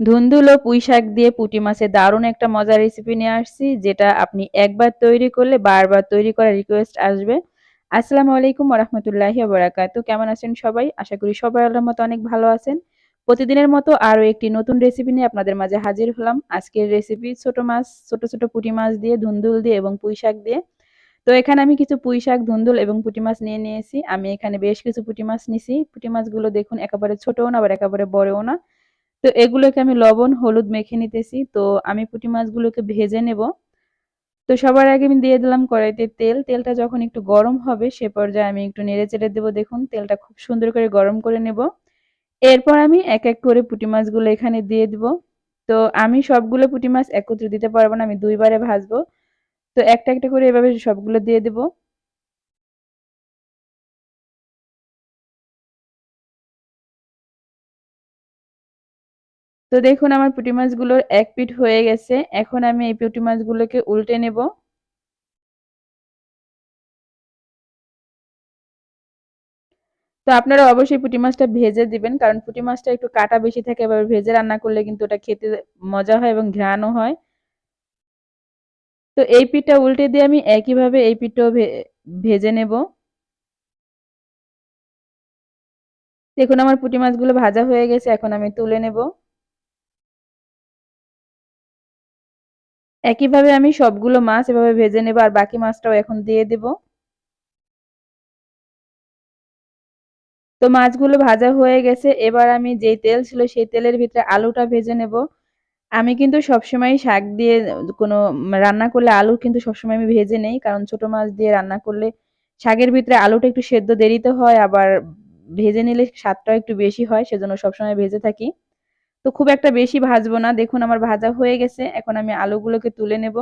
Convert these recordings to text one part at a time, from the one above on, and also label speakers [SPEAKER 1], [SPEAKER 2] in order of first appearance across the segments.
[SPEAKER 1] ধুন্দুল ও পুঁই শাক দিয়ে পুঁটি মাছের দারুণ একটা মজার রেসিপি নিয়ে আসছি, যেটা আপনি একবার তৈরি করলে বারবার তৈরি করার রিকোয়েস্ট আসবে। আসসালামু আলাইকুম রহমতুল্লাহি বরাকাতু কেমন আছেন সবাই? আশা করি সবাই আল্লাহর মতো অনেক ভালো আছেন। প্রতিদিনের মতো আরও একটি নতুন রেসিপি নিয়ে আপনাদের মাঝে হাজির হলাম। আজকের রেসিপি ছোট মাছ, ছোট ছোট পুঁটি মাছ দিয়ে, ধুন্দুল দিয়ে এবং পুঁই শাক দিয়ে। তো এখানে আমি কিছু পুঁই শাক ধুন্দুল এবং পুঁটি মাছ নিয়ে নিয়েছি। আমি এখানে বেশ কিছু পুঁটি মাছ নিছি। পুঁটি মাছগুলো দেখুন একেবারে ছোটও না, আবার একেবারে বড়ও না। তো এগুলোকে আমি লবণ, হলুদ মেখে নিতেছি। তো আমি পুঁটি মাছগুলোকে ভেজে নেব। তো সবার আগে আমি দিয়ে দিলাম কড়াইতে তেল। তেলটা যখন একটু গরম হবে, সে পর্যায়ে আমি একটু নেড়ে চেড়ে দেবো। দেখুন, তেলটা খুব সুন্দর করে গরম করে নেব। এরপর আমি এক এক করে পুঁটি মাছগুলো এখানে দিয়ে দিব। তো আমি সবগুলো পুঁটি মাছ একত্রে দিতে পারব না, আমি দুইবারে ভাজবো। তো একটা একটা করে এভাবে সবগুলো দিয়ে দেবো। তো দেখুন, আমার পুঁটি মাছগুলোর এক পিঠ হয়ে গেছে। এখন আমি এই পুঁটি মাছগুলোকে উল্টে নেব। তো আপনারা অবশ্যই পুঁটি মাছটা ভেজে দিবেন, কারণ পুঁটি মাছটা একটু কাটা বেশি থাকে এবার ভেজে রান্না করলে কিন্তু ওটা খেতে মজা হয় এবং ঘ্রাণও হয়। তো এই পিঠটা উল্টে দিয়ে আমি একইভাবে এই পিঠটাও ভেজে নেব। দেখুন, আমার পুঁটি মাছগুলো ভাজা হয়ে গেছে, এখন আমি তুলে নেব। একইভাবে আমি সবগুলো মাছ এভাবে ভেজে নেব আর বাকি মাছটাও এখন দিয়ে দেব। তো মাছগুলো ভাজা হয়ে গেছে, এবার আমি যেই তেল ছিল সেই তেলের ভিতরে আলুটা ভেজে নেব। আমি কিন্তু সবসময় শাক দিয়ে কোনো রান্না করলে আলু কিন্তু সবসময় আমি ভেজে নেই, কারণ ছোট মাছ দিয়ে রান্না করলে শাকের ভিতরে আলুটা একটু সেদ্ধ দেরিতে হয়, আবার ভেজে নিলে স্বাদটাও একটু বেশি হয়, সেজন্য সবসময় ভেজে থাকি। তো খুব একটা বেশি ভাজবো না। দেখুন আমার ভাজা হয়ে গেছে। এখন আমি আলুগুলোকে তুলে নেব।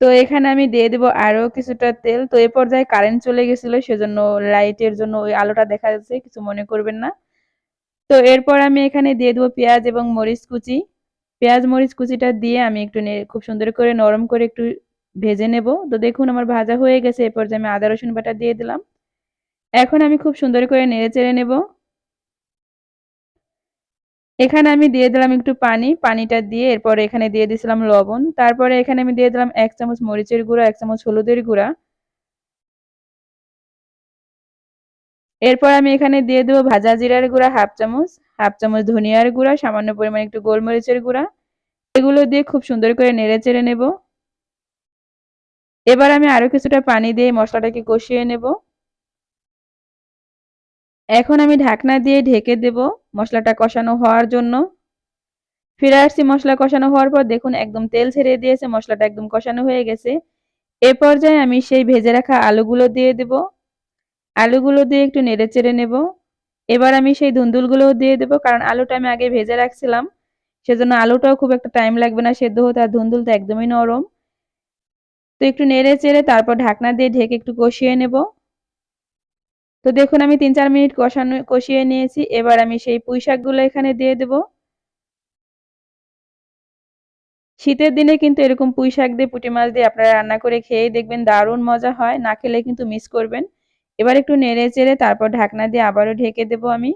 [SPEAKER 1] তো এখানে আমি দিয়ে দেবো আরও কিছুটা তেল। তো এ পর্যায়ে কারেন্ট চলে গেছিল, সেজন্য লাইটের জন্য ওই আলোটা দেখা যাচ্ছে, কিছু মনে করবেন না। তো এরপর আমি এখানে দিয়ে দেবো পেঁয়াজ এবং মরিচ কুচি। পেঁয়াজ, মরিচ কুচিটা দিয়ে আমি একটু খুব সুন্দর করে নরম করে একটু ভেজে নেব। তো দেখুন আমার ভাজা হয়ে গেছে এরপর যে আমি আদা রসুন বাটা দিয়ে দিলাম। এখন আমি খুব সুন্দর করে নেড়ে চেড়ে নেব। এখানে আমি দিয়ে দিলাম একটু পানি, পানিটা দিয়ে এরপরে এখানে দিয়ে দিয়েছিলাম লবণ। তারপরে এখানে আমি দিয়ে দিলাম এক চামচ মরিচের গুঁড়া, এক চামচ হলুদের গুঁড়া। এরপর আমি এখানে দিয়ে দেবো ভাজা জিরার গুঁড়া হাফ চামচ হাফ চামচ ধনিয়ার গুঁড়া, সামান্য পরিমাণে একটু গোলমরিচের গুঁড়া। এগুলো দিয়ে খুব সুন্দর করে নেড়ে চেড়ে নেব। এবার আমি আরও কিছুটা পানি দিয়ে মশলাটাকে কষিয়ে নেব। এখন আমি ঢাকনা দিয়ে ঢেকে দেব মশলাটা কষানো হওয়ার জন্য। ফিরে আসছি মশলা কষানো হওয়ার পর দেখুন একদম তেল ছেড়ে দিয়েছে, মশলাটা একদম কষানো হয়ে গেছে। এ পর্যায়ে আমি সেই ভেজে রাখা আলুগুলো দিয়ে দেব। আলুগুলো দিয়ে একটু নেড়ে চেড়ে নেব। এবার আমি সেই ধুন্দুলগুলোও দিয়ে দেবো, কারণ আলুটা আমি আগে ভেজে রাখছিলাম। সেজন্য আলুটাও খুব একটা টাইম লাগবে না সেদ্ধ হতে, আর ধুন্দুল তো একদমই নরম। তো একটু নেড়ে চেড়ে তারপর ঢাকনা দিয়ে ঢেকে একটু কষিয়ে নেব। তো দেখুন, আমি তিন চার মিনিট কষানো, কষিয়ে নিয়েছি। এবার আমি সেই পুঁই শাকগুলো এখানে দিয়ে দেব। শীতের দিনে কিন্তু এরকম পুঁই শাক দিয়ে, পুঁটি মাছ দিয়ে আপনারা রান্না করে খেয়ে দেখবেন দারুণ মজা হয়। না খেলে কিন্তু মিস করবেন। এবার একটু নেড়ে চেড়ে তারপর ঢাকনা দিয়ে আবারও ঢেকে দেব আমি।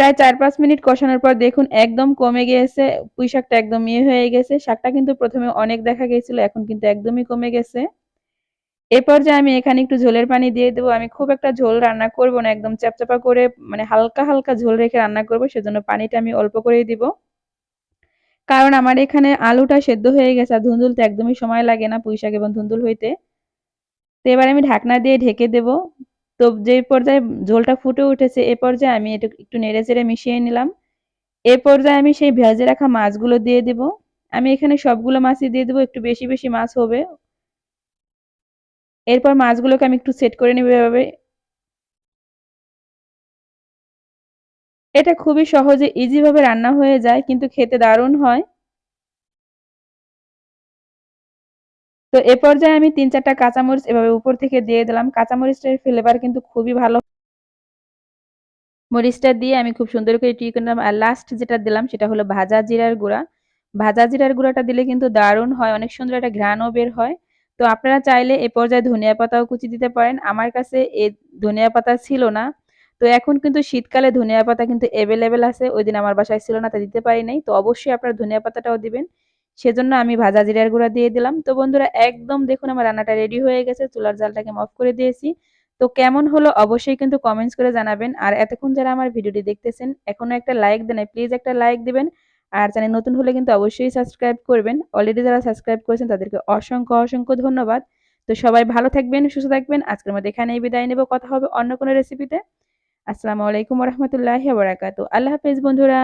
[SPEAKER 1] প্রায় চার পাঁচ মিনিট কষানোর পর দেখুন একদম কমে গিয়েছে পুঁই শাকটা একদম ইয়ে হয়ে গেছে, শাকটা কিন্তু প্রথমে অনেক দেখা গেছিল, এখন কিন্তু একদমই কমে গেছে। এরপর যে আমি এখানে একটু ঝোলের পানি দিয়ে দেবো, আমি খুব একটা ঝোল রান্না করব না, একদম চাপচাপা করে মানে হালকা হালকা ঝোল রেখে রান্না করব, সেজন্য পানিটা আমি অল্প করেই দিব। কারণ আমার এখানে আলুটা সেদ্ধ হয়ে গেছে, আর ধুন্দুলতে একদমই সময় লাগে না পুঁই শাক এবং ধুন্দুল হইতে। তো এবার আমি ঢাকনা দিয়ে ঢেকে দেব। তো যে পর্যায়ে ঝোলটা ফুটে উঠেছে, এ পর্যায়ে আমি এটা একটু নেড়ে চেড়ে মিশিয়ে নিলাম। এ পর্যায়ে আমি সেই ভেজে রাখা মাছগুলো দিয়ে দেব। আমি এখানে সবগুলো মাছই দিয়ে দেবো, একটু বেশি বেশি মাছ হবে। এরপর মাছগুলোকে আমি একটু সেট করে নেব এভাবে। এটা খুবই সহজে ইজিভাবে রান্না হয়ে যায়, কিন্তু খেতে দারুণ হয়। তো এ পর্যায়ে আমি তিন চারটা কাঁচামরিচ এভাবে উপর থেকে দিয়ে দিলাম। কাঁচামরিচটার ফ্লেভার কিন্তু খুবই ভালো। মরিচটা দিয়ে আমি খুব সুন্দর করে টি করলাম। আর লাস্ট যেটা দিলাম সেটা হলো ভাজা জিরার গুঁড়া। ভাজা জিরার গুঁড়াটা দিলে কিন্তু দারুণ হয়, অনেক সুন্দর একটা ঘ্রাণও বের হয়। তো আপনারা চাইলে এ পর্যায়ে ধনিয়া পাতাও কুচি দিতে পারেন। আমার কাছে এ ধনিয়া পাতা ছিল না। তো এখন কিন্তু শীতকালে ধনিয়া পাতা কিন্তু অ্যাভেলেবেল আছে। ওই দিন আমার বাসায় ছিল না, তা দিতে পারি নাই। তো অবশ্যই আপনারা ধনিয়া পাতাটাও দিবেন। সেজন্য আমি ভাজা জিরার গুঁড়া দিয়ে দিলাম। তো বন্ধুরা, একদম দেখুন আমার রান্নাটা রেডি হয়ে গেছে, চুলার জালটাকে অফ করে দিয়েছি। তো কেমন হলো অবশ্যই কিন্তু কমেন্টস করে জানাবেন। আর এতক্ষণ যারা আমার ভিডিওটি দেখতেছেন, এখনও একটা লাইক দেন প্লিজ একটা লাইক দিবেন। আর চ্যানেল নতুন হলে কিন্তু অবশ্যই সাবস্ক্রাইব করবেন। অলরেডি যারা সাবস্ক্রাইব করেছেন, তাদেরকে অসংখ্য অসংখ্য ধন্যবাদ। তো সবাই ভালো থাকবেন, সুস্থ থাকবেন। আজকের মধ্যে এখানেই বিদায় নেব। কথা হবে অন্য কোনো রেসিপিতে আসসালামু আলাইকুম রহমতুল্লাহ বারাকাতু আল্লাহ হাফেজ বন্ধুরা।